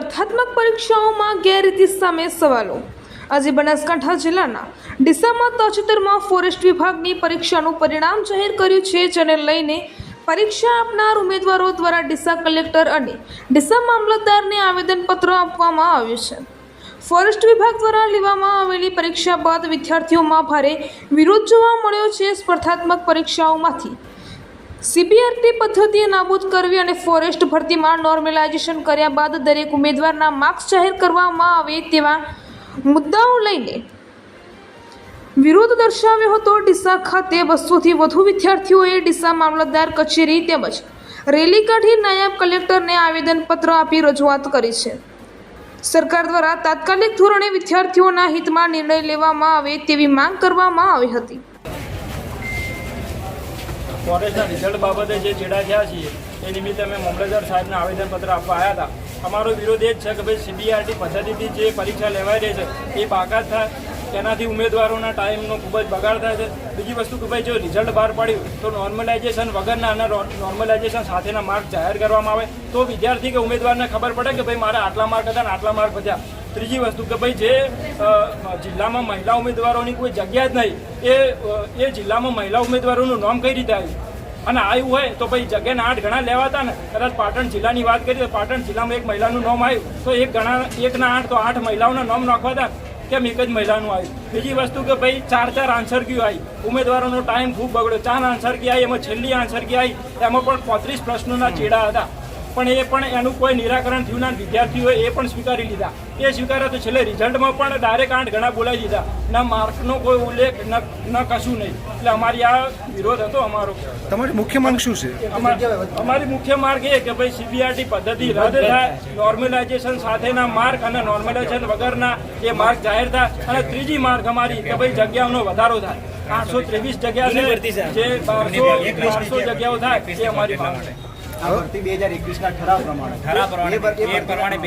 સ્પર્ધાત્મક પરીક્ષાઓમાં ગેરરીતિ સામે સવાલો. આજે બનાસકાંઠા જિલ્લાના ડીસામાં તાજેતરમાં ફોરેસ્ટ વિભાગની પરીક્ષાનું પરિણામ જાહેર કર્યું છે, જેને લઈને પરીક્ષા આપનાર ઉમેદવારો દ્વારા ડીસા કલેક્ટર અને ડીસા મામલતદારને આવેદનપત્ર આપવામાં આવ્યું છે. ફોરેસ્ટ વિભાગ દ્વારા લેવામાં આવેલી પરીક્ષા બાદ વિદ્યાર્થીઓમાં ભારે વિરોધ જોવા મળ્યો છે. સ્પર્ધાત્મક પરીક્ષાઓમાંથી સીબીઆરટી પદ્ધતિએ નાબૂદ કરવી અને ફોરેસ્ટ ભરતીમાં નોર્મલાઇઝેશન કર્યા બાદ દરેક ઉમેદવારના માર્ક્સ જાહેર કરવામાં આવે તેવા મુદ્દાઓ લઈને વિરોધ દર્શાવ્યો હતો. ડીસા ખાતે બસોથી વધુ વિદ્યાર્થીઓએ ડીસા મામલતદાર કચેરી તેમજ રેલી કાઢી નાયબ કલેક્ટરને આવેદનપત્ર આપી રજૂઆત કરી છે. સરકાર દ્વારા તાત્કાલિક ધોરણે વિદ્યાર્થીઓના હિતમાં નિર્ણય લેવામાં આવે તેવી માંગ કરવામાં આવી હતી. ફોરેસ્ટના રિઝલ્ટ બાબતે જે ચેડા થયા છીએ, એ નિમિત્તે અમે મામલતદાર સાહેબને આવેદનપત્ર આપવા આવ્યા હતા. અમારો વિરોધ એ જ છે કે ભાઈ સીબીઆરટી પદ્ધતિથી જે પરીક્ષા લેવાઈ રહી છે, એ બાકાત થાય. તેનાથી ઉમેદવારોના ટાઈમનો ખૂબ જ બગાડ થાય છે. બીજી વસ્તુ કે ભાઈ જો રિઝલ્ટ બહાર પાડ્યું, તો નોર્મલાઇઝેશન વગરના અને નોર્મલાઇઝેશન સાથેના માર્ક જાહેર કરવામાં આવે. તો વિદ્યાર્થી કે ઉમેદવારને ખબર પડે કે ભાઈ મારા આટલા માર્ક હતા ને આટલા માર્ક વધ્યા ત્રીજી વસ્તુ કે ભાઈ જે જિલ્લામાં મહિલા ઉમેદવારોની કોઈ જગ્યા જ નહીં, એ એ જિલ્લામાં મહિલા ઉમેદવારોનું નામ કઈ રીતે આવ્યું? અને આવ્યું હોય તો ભાઈ જગ્યાના આઠ ઘણા લેવાતા ને, કદાચ પાટણ જિલ્લાની વાત કરીએ તો પાટણ જિલ્લામાં એક મહિલાનું નામ આવ્યું, તો એક ઘણા એકના આઠ તો આઠ મહિલાઓના નામ નાખવાતા કેમ એક જ મહિલાનું આવ્યું? બીજી વસ્તુ કે ભાઈ ચાર ચાર આન્સર કી આવી, ઉમેદવારોનો ટાઈમ ખૂબ બગડ્યો, ચાર આન્સર કી આવી, એમાં છેલ્લી આન્સર કી આવી, એમાં પણ પાંત્રીસ પ્રશ્નોના ચેડા હતા. પણ એ પણ એનું કોઈ નિરાકરણ થયું ના. વિદ્યાર્થીઓએ એ પણ સ્વીકારી લીધા. એ સ્વીકાર્યા તો છેલ્લે રિઝલ્ટમાં પણ ડાયરેક્ટ આઠ ઘણા બોલાવી દીધા. ના માર્કનો કોઈ ઉલ્લેખ ન કશું નહીં. એટલે અમારી આ વિરોધ હતો અમારો. તમારી મુખ્ય માંગ શું છે? અમારી મુખ્ય માર્ગ એ કે ભાઈ સીબીઆરટી પદ્ધતિ રદ થાય નોર્મલાઇઝેશન સાથેના માર્ક અને નોર્મલાઇઝેશન વગરના એ માર્ક જાહેર થાય. અને ત્રીજી માર્ગ અમારી કે ભાઈ જગ્યાઓનો વધારો થાય. આઠસો ત્રેવીસ જગ્યા છે જે બારસો બારસો જગ્યાઓ થાય એ અમારી માંગ છે. ભરતી બે હજાર એકવીસના ઠરાવ પ્રમાણે. ઠરાવ પ્રમાણે. એ પ્રમાણે